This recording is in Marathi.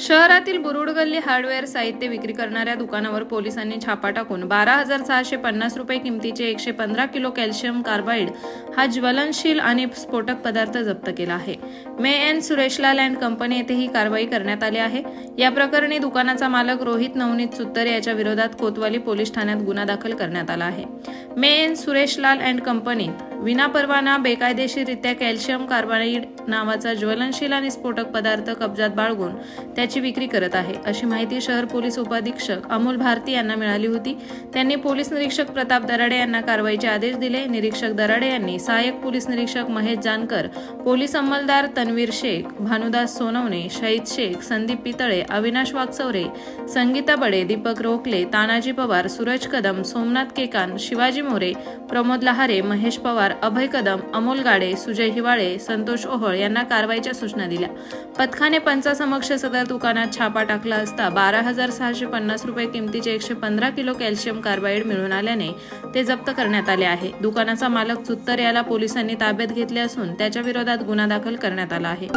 शहरातील बुरुडगल्ली हार्डवेअर साहित्य विक्री करणाऱ्या दुकानावर पोलिसांनी छापा टाकून बारा हजार सहाशे पन्नास रुपये किमतीचे एकशे पंधरा किलो कॅल्शियम कार्बाईड हा ज्वलनशील आणि स्फोटक पदार्थ जप्त केला आहे. मे एन सुरेशलाल अँड कंपनी येथे ही कारवाई करण्यात आली आहे. या प्रकरणी दुकानाचा मालक रोहित नवनीत सुत्तर याच्या विरोधात कोतवाली पोलीस ठाण्यात गुन्हा दाखल करण्यात आला आहे. मे एन सुरेशलाल अँड कंपनीत विनापरवाना बेकायदेशीररित्या कॅल्शियम कार्बाईड नावाचा ज्वलनशील आणि स्फोटक पदार्थ कब्जात बाळगून त्याची विक्री करत आहे अशी माहिती शहर पोलीस उपाधीक्षक अमोल भारती यांना मिळाली होती. त्यांनी पोलीस निरीक्षक प्रताप दराडे यांना कारवाईचे आदेश दिले. निरीक्षक दराडे यांनी सहाय्यक पोलीस निरीक्षक महेश जानकर पोलीस अंमलदार तन्वीर शेख भानुदास सोनवणे शहीद शेख संदीप पितळे अविनाश वागचौरे संगीता बडे दीपक रोखले तानाजी पवार सूरज कदम सोमनाथ केकान शिवाजी मोरे प्रमोद लहारे महेश पवार पवार अभय कदम अमोल गाडे सुजय हिवाळे संतोष ओहळ यांना कारवाईच्या सूचना दिल्या. पथकाने पंचासमक्ष सदर दुकानात छापा टाकला असता बारा हजार सहाशे पन्नास रुपये किमतीचे एकशे पंधरा किलो कॅल्शियम कार्बाईड मिळून आल्याने ते जप्त करण्यात आले आहे. दुकानाचा मालक चुत्तर याला पोलिसांनी ताब्यात घेतले असून त्याच्या विरोधात गुन्हा दाखल करण्यात आला आहे.